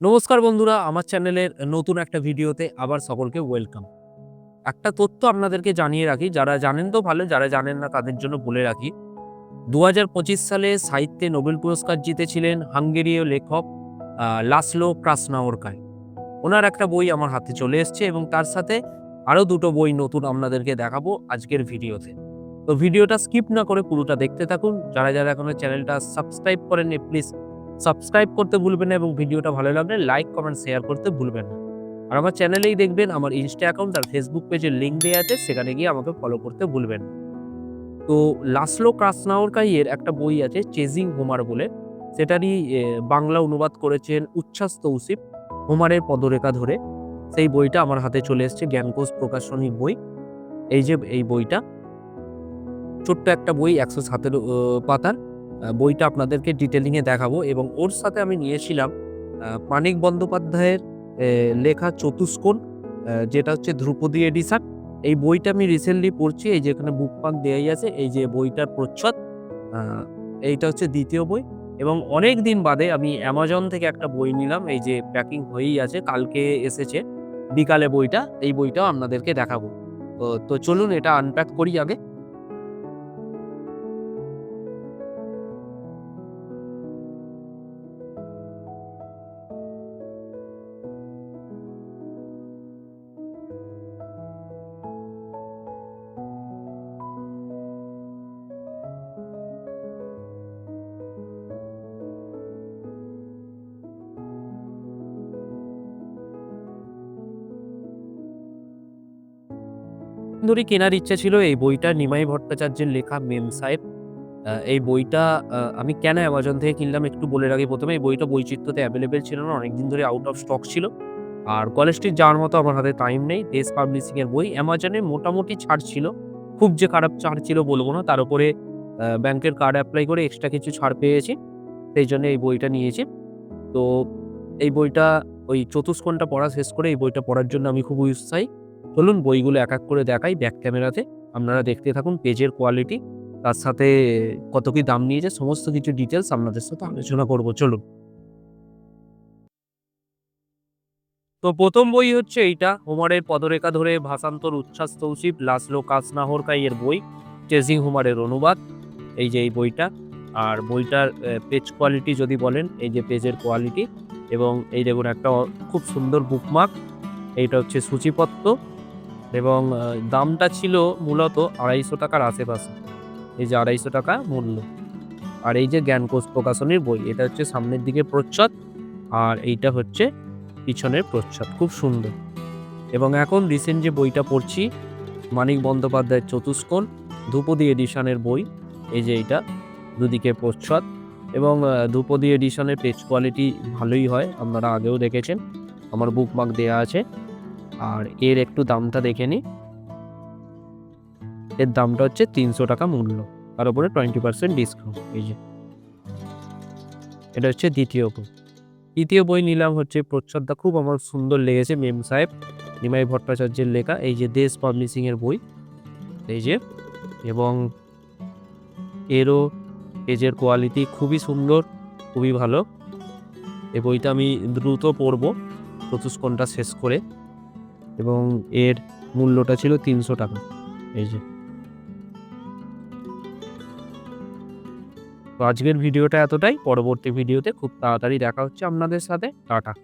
নমস্কার বন্ধুরা, আমার চ্যানেলের নতুন একটা ভিডিওতে আবার সকলকে ওয়েলকাম। একটা তথ্য আপনাদেরকে জানিয়ে রাখি, যারা জানেন তো ভালো, যারা জানেন না তাদের জন্য বলে রাখি। দু হাজার পঁচিশ সালে সাহিত্যে নোবেল পুরস্কার জিতেছিলেন হাঙ্গেরীয় লেখক লাসলো ক্রাসনাওরকায় ওনার একটা বই আমার হাতে চলে এসছে এবং তার সাথে আরও দুটো বই নতুন আপনাদেরকে দেখাবো আজকের ভিডিওতে। তো ভিডিওটা স্কিপ না করে পুরোটা দেখতে থাকুন। যারা যারা এখনও চ্যানেলটা সাবস্ক্রাইব করেননি, প্লিজ সাবস্ক্রাইব করতে ভুলবেন না এবং ভিডিওটা ভালো লাগলে লাইক, কমেন্ট, শেয়ার করতে ভুলবেন না। আর আমার চ্যানেলেই দেখবেন আমার ইনস্টা অ্যাকাউন্ট আর ফেসবুক পেজের লিঙ্ক দেওয়া আছে, সেখানে গিয়ে আমাকে ফলো করতে ভুলবেন তো লাসলো ক্রাসনাওরকাইয়ের একটা বই আছে চেজিং হোমার বলে। সেটারই বাংলা অনুবাদ করেছেন উচ্ছ্বাস তৌসিফ, হোমারের পদরেখা ধরে। সেই বইটা আমার হাতে চলে এসেছে, জ্ঞানকোষ প্রকাশনীর বই। এই যে, এই বইটা। ছোট্ট একটা বই, একশো সতেরো পাতার। বইটা আপনাদেরকে ডিটেলিংয়ে দেখাবো এবং ওর সাথে আমি নিয়েছিলাম মানিক বন্দ্যোপাধ্যায়ের লেখা চতুষ্কোণ যেটা হচ্ছে ধ্রুপদী এডিশন। এই বইটা আমি রিসেন্টলি পড়ছি, এই যে এখানে বুক পাক দেওয়াই আছে, এই যে বইটার প্রচ্ছদ এইটা হচ্ছে দ্বিতীয় বই। এবং অনেক দিন বাদে আমি অ্যামাজন থেকে একটা বই নিলাম, এই যে প্যাকিং হয়েই আছে, কালকে এসেছে, বিকালে বইটা, এই বইটাও আপনাদেরকে দেখাবো। তো চলুন এটা আনপ্যাক করি আগে। ধরে কেনার ইচ্ছা ছিল, এই বইটা নিমাই ভট্টাচার্যের লেখা মেম সাহেব। এই বইটা আমি কেন অ্যামাজন থেকে কিনলাম একটু বলে রাখি প্রথমে। এই বইটা বৈচিত্র্যতে অ্যাভেলেবেল ছিল না, অনেকদিন ধরে আউট অফ স্টক ছিল। আর কলেজ স্ট্রিট যাওয়ার মতো আমার হাতে টাইম নেই। দেশ পাবলিশিংয়ের বই অ্যামাজনে মোটামুটি ছাড় ছিল। খুব যে খারাপ ছাড় ছিল বলব না, তার উপরে ব্যাংকের কার্ড অ্যাপ্লাই করে এক্সট্রা কিছু ছাড় পেয়েছি। সেই জন্য এই বইটা নিয়েছি। তো এই বইটা, ওই চতুষ্কোণটা পড়া, শেষ করে এই বইটা পড়ার জন্য আমি খুব উৎসাহী। চলুন বইগুলো এক এক করে দেখাই ব্যাক ক্যামেরাতে আপনারা দেখতে থাকুন পেজের কোয়ালিটি তার সাথে কত কি দাম নিয়েছে, সমস্ত কিছু ডিটেলস আপনাদের সাথে আলোচনা করব। চলুন। তো প্রথম বই হচ্ছে এইটা, হোমারের পদরেখা ধরে ভাষান্তর উচ্ছ্বাস তৌসিফ, লাসলো কাসনাহরকাই এর বই, চেজিং হোমারের অনুবাদ, এই যে এই বইটা। আর বইটার পেজ কোয়ালিটি যদি বলেন, এই যে পেজের কোয়ালিটি এবং এই দেখুন একটা খুব সুন্দর বুকমার্ক এইটা হচ্ছে সূচিপত্র। এবং দামটা ছিল মূলত আড়াইশো টাকার আশেপাশে। এই যে আড়াইশো টাকা মূল্য। আর এই যে জ্ঞানকোষ প্রকাশনীর বই, এটা হচ্ছে সামনের দিকে প্রচ্ছদ, আর এইটা হচ্ছে পিছনের প্রচ্ছদ। খুব সুন্দর। এবং এখন রিসেন্ট যে বইটা পড়ছি, মানিক বন্দ্যোপাধ্যায়ের চতুষ্কোণ, ধ্রুপদী এডিশনের বই, এই যে এইটা, দুদিকে প্রচ্ছদ। এবং ধ্রুপদী এডিশনের পেজ কোয়ালিটি ভালোই হয়, আপনারা আগেও দেখেছেন। আমার বুকমার্ক দেয়া আছে। আর এর একটু দামটা দেখে নিই। এর দামটা হচ্ছে তিনশো টাকা মূল্য। তার উপরে টোয়েন্টি পার্সেন্ট ডিসকাউন্ট এই যে। এটা হচ্ছে দ্বিতীয় বই। তৃতীয় বই নিলাম হচ্ছে প্রচ্ছদটা। খুব আমার সুন্দর লেগেছে মেম সাহেব, নিমাই ভট্টাচার্যের লেখা। এই যে দেশ পাবলিশিং এর বই। এই যে, এবং এরও পেজের কোয়ালিটি খুবই সুন্দর, খুবই ভালো। এই বইটা আমি দ্রুত পড়ব চতুষ্কোণটা শেষ করে। এবং এর মূল্যটা ছিল তিনশো টাকা। এই যে। তো আজকের ভিডিওটা এতটাই। পরবর্তী ভিডিওতে খুব তাড়াতাড়ি দেখা হচ্ছে আপনাদের সাথে। টাটা।